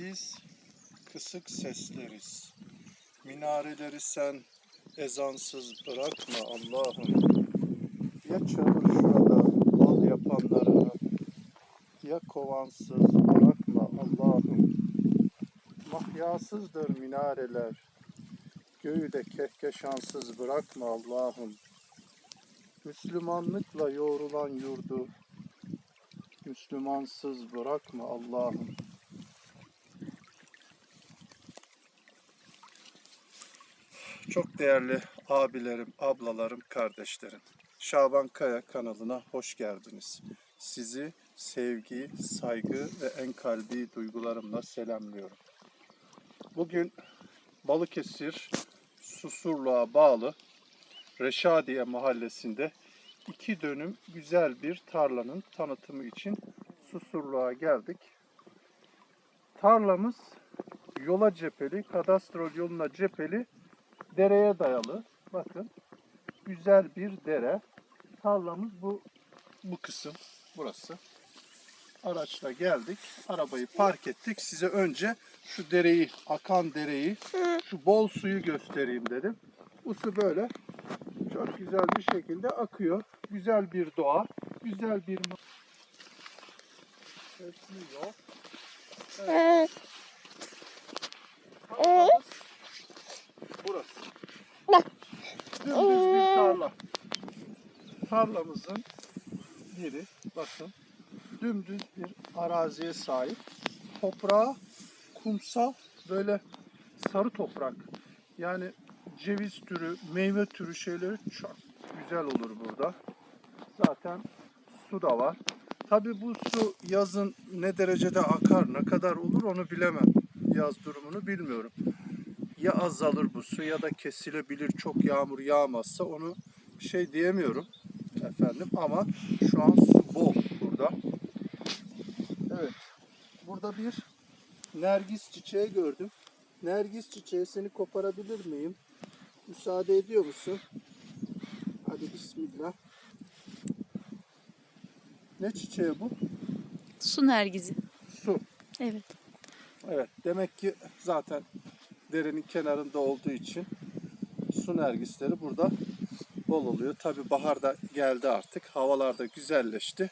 Biz kısık sesleriz. Minareleri sen ezansız bırakma Allah'ım. Ya çamur şurada bal yapanlarını ya kovansız bırakma Allah'ım. Mahyasızdır minareler. Göğü de kehkeşansız bırakma Allah'ım. Müslümanlıkla yoğrulan yurdu Müslümansız bırakma Allah'ım. Çok değerli abilerim, ablalarım, kardeşlerim. Şaban Kaya kanalına hoş geldiniz. Sizi sevgi, saygı ve en kalbi duygularımla selamlıyorum. Bugün Balıkesir Susurluğa bağlı Reşadiye mahallesinde iki dönüm güzel bir tarlanın tanıtımı için Susurluğa geldik. Tarlamız yola cepheli, kadastro yoluna cepheli, dereye dayalı. Bakın güzel bir dere. Tarlamız bu bu kısım burası. Araçla geldik. Arabayı park ettik. Size önce şu dereyi, akan dereyi, şu bol suyu göstereyim dedim. Bu su böyle çok güzel bir şekilde akıyor. Güzel bir doğa, güzel bir. Evet. Tarlamız burası. Dümdüz bir tarla. Tarlamızın biri bakın dümdüz bir araziye sahip. Toprağı kumsal böyle sarı toprak. Yani ceviz türü, meyve türü şeyleri çok güzel olur burada. Zaten su da var. Tabi bu su yazın ne derecede akar, ne kadar olur onu bilemem. Yaz durumunu bilmiyorum. Ya azalır bu su ya da kesilebilir çok yağmur yağmazsa onu şey diyemiyorum efendim ama şu an su bol burada. Evet. Burada bir nergis çiçeği gördüm. Nergis çiçeği seni koparabilir miyim? Müsaade ediyor musun? Hadi bismillah. Ne çiçeği bu? Su nergizi. Su. Evet. Evet. Demek ki zaten derenin kenarında olduğu için su nergisleri burada bol oluyor. Tabi bahar geldi artık. Havalar da güzelleşti.